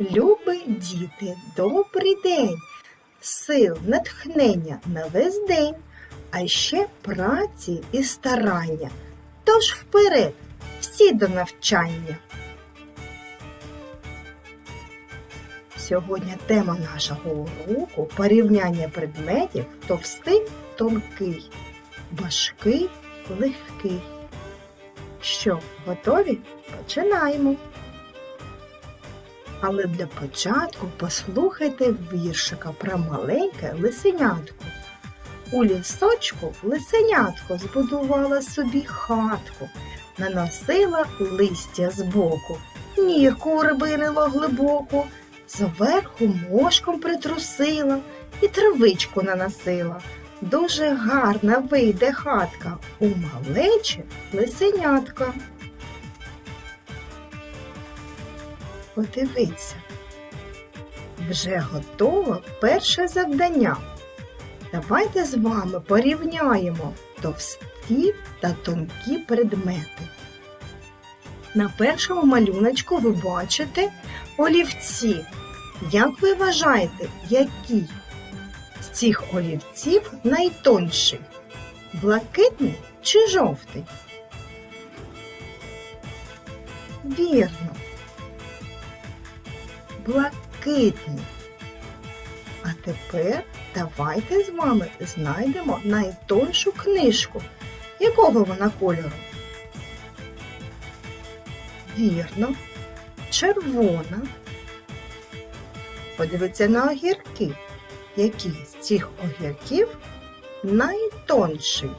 Любі діти, добрий день! Сил, натхнення на весь день, а ще праці і старання. Тож вперед, всі до навчання. Сьогодні тема нашого уроку порівняння предметів товстий, тонкий, важкий, легкий. Що, готові? Починаємо. Але для початку послухайте віршика про маленьке лисенятко. У лісочку лисенятко збудувала собі хатку, наносила листя збоку, нірку рибинило глибоку, зверху мошком притрусила і травичку наносила. Дуже гарна вийде хатка у малечі лисенятка. Подивіться, вже готове перше завдання. Давайте з вами порівняємо товсті та тонкі предмети. На першому малюночку ви бачите олівці. Як ви вважаєте, який з цих олівців найтонший? Блакитний чи жовтий? Вірно. Блакитний. А тепер давайте з вами знайдемо найтоншу книжку. Якого вона кольору? Вірно, червона. Подивіться на огірки. Який з цих огірків найтонший?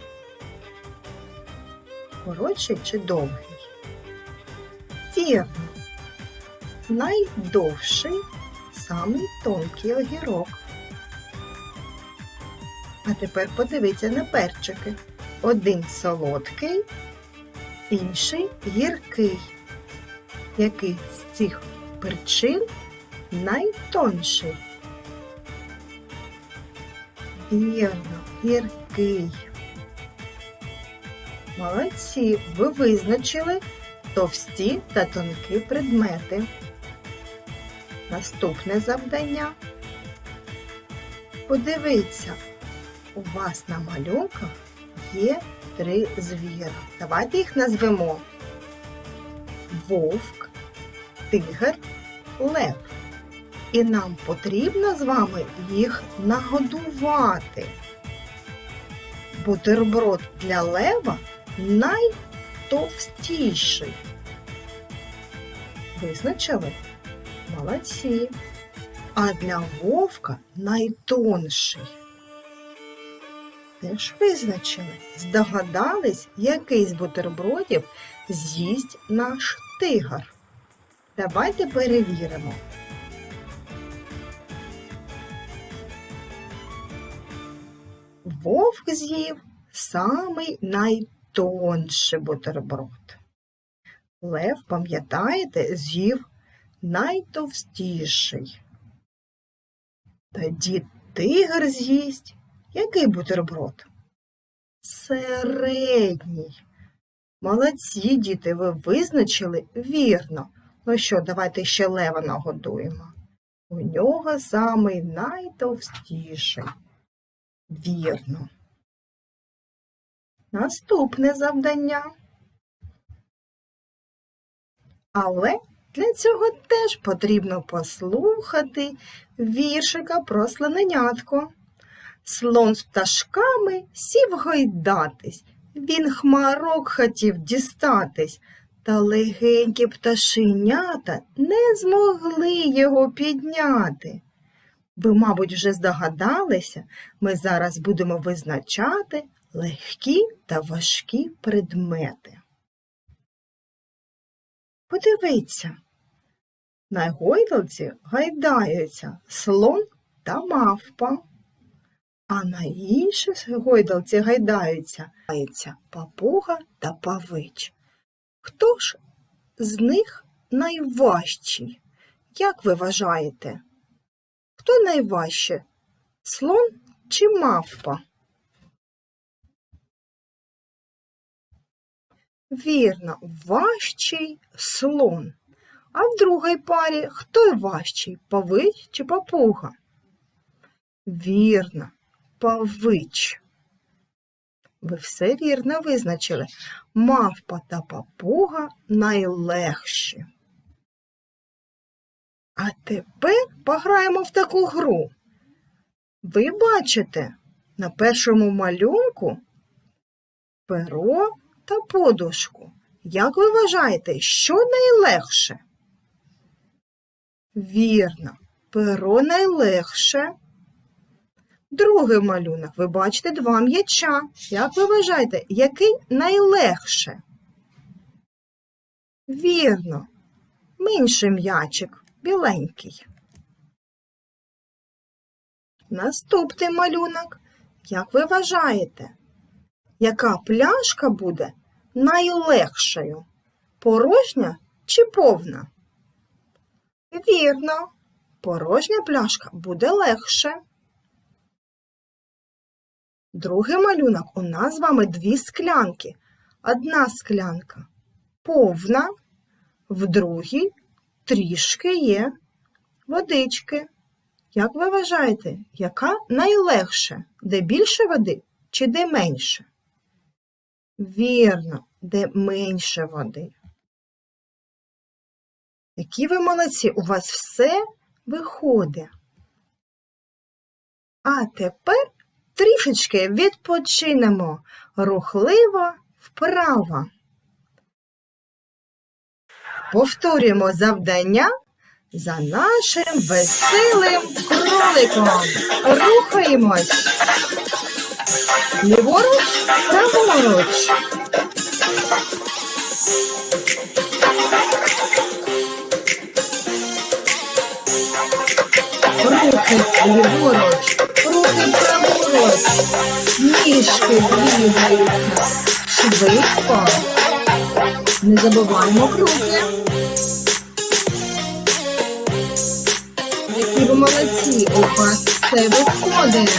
Коротший чи довгий? Вірно. Найдовший самий тонкий огірок. А тепер подивіться на перчики. Один солодкий, інший гіркий. Який з цих перчин найтонший? Вірно, гіркий. Молодці, ви визначили товсті та тонкі предмети. Наступне завдання. Подивіться, у вас на малюнках є три звіра. Давайте їх назвемо вовк, тигр, лев. І нам потрібно з вами їх нагодувати. Бутерброд для лева найтовстіший. Визначили? Молодці. А для вовка найтонший. Теж визначили. Здогадались, який з бутербродів з'їсть наш тигр. Давайте перевіримо. Вовк з'їв самий найтонший бутерброд. Лев, пам'ятаєте, з'їв найтовстіший. Тоді тигр з'їсть. Який бутерброд? Середній. Молодці, діти, ви визначили вірно. Ну що, давайте ще лева нагодуємо. У нього самий найтовстіший. Вірно. Наступне завдання. Але для цього теж потрібно послухати віршика про слоненятко. Слон з пташками сів гойдатись, він хмарок хотів дістатись, та легенькі пташенята не змогли його підняти. Ви, мабуть, вже здогадалися, ми зараз будемо визначати легкі та важкі предмети. Подивіться, на гойдалці гайдаються слон та мавпа, а на іншій гойдалці гайдаються папуга та павич. Хто ж з них найважчий? Як ви вважаєте? Хто найважче? Слон чи мавпа? Вірно, важчий слон. А в другій парі хто важчий, павич чи папуга? Вірно, павич. Ви все вірно визначили. Мавпа та папуга найлегші. А тепер пограємо в таку гру. Ви бачите на першому малюнку перо та подушку. Як ви вважаєте, що найлегше? Вірно, перо найлегше. Другий малюнок. Ви бачите два м'яча. Як ви вважаєте, який найлегше? Вірно, менший м'ячик, біленький. Наступний малюнок. Як ви вважаєте, яка пляшка буде найлегшою? Порожня чи повна? Вірно, порожня пляшка буде легше. Другий малюнок у нас з вами дві склянки. Одна склянка повна, в другій трішки є водички. Як ви вважаєте, яка найлегше? Де більше води чи де менше? Вірно, де менше води. Які ви молодці, у вас все виходить. А тепер трішечки відпочинемо рухливо вправо. Повторюємо завдання за нашим веселим кроликом. Рухаємось. Ліворуч, праворуч. Руки ліворуч, руки праворуч. Ніжки двигаються. Швидко. Не забуваємо круги. Які ви молодці, у вас все виходить.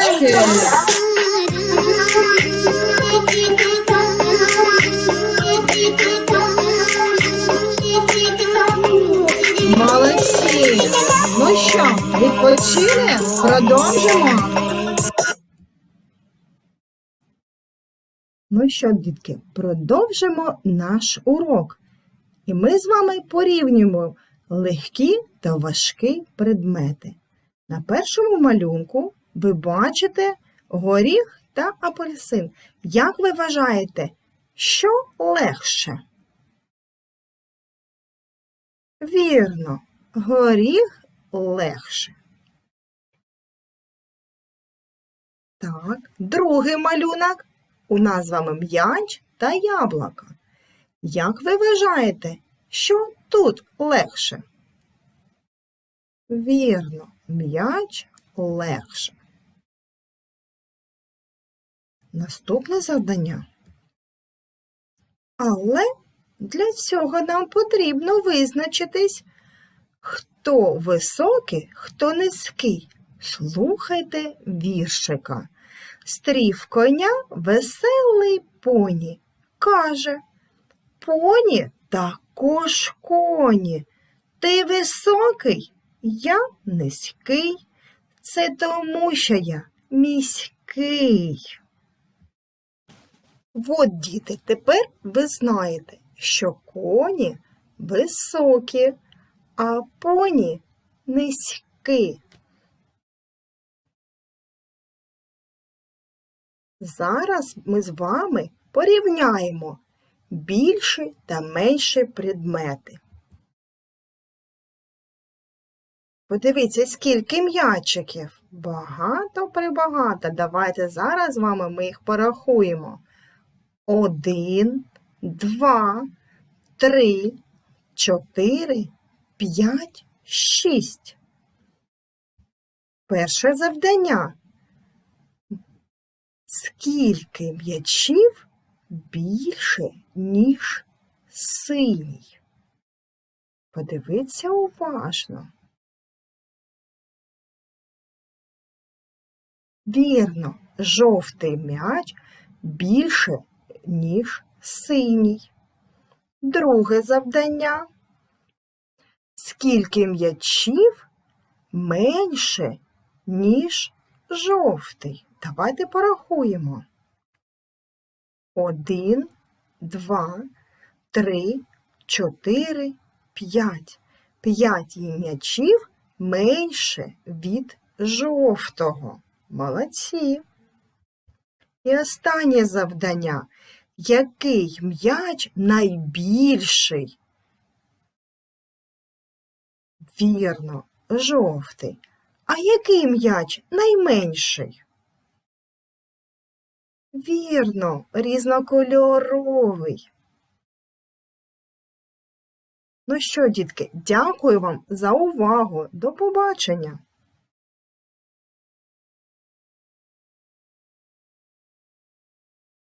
Трішечки. Молодці. Ну що, відпочили? Продовжимо. Ну що, дітки, продовжимо наш урок. І ми з вами порівнюємо легкі та важкі предмети. На першому малюнку ви бачите горіх та апельсин. Як ви вважаєте, що легше? Вірно, горіх легше. Так, другий малюнок. У нас з вами м'яч та яблука. Як ви вважаєте, що тут легше? Вірно, м'яч легше. Наступне завдання. Але для цього нам потрібно визначитись, хто високий, хто низький. Слухайте віршика. Стрів коня веселий поні. Каже, поні також коні. Ти високий, я низький. Це тому, що я міський. От, діти, тепер ви знаєте, що коні високі, а поні низькі. Зараз ми з вами порівняємо більші та менші предмети. Подивіться, скільки м'ячиків. Багато прибагато. Давайте зараз з вами ми їх порахуємо. Один, два, три, чотири, п'ять, шість. Перше завдання. Скільки м'ячів більше, ніж синій? Подивіться уважно. Вірно, жовтий м'яч більше, ніж синій. Друге завдання. Скільки м'ячів менше, ніж жовтий? Давайте порахуємо. Один, два, три, чотири, п'ять. П'ять м'ячів менше від жовтого. Молодці. І останнє завдання. Який м'яч найбільший? Вірно, жовтий. А який м'яч найменший? Вірно, різнокольоровий. Ну що, дітки, дякую вам за увагу. До побачення!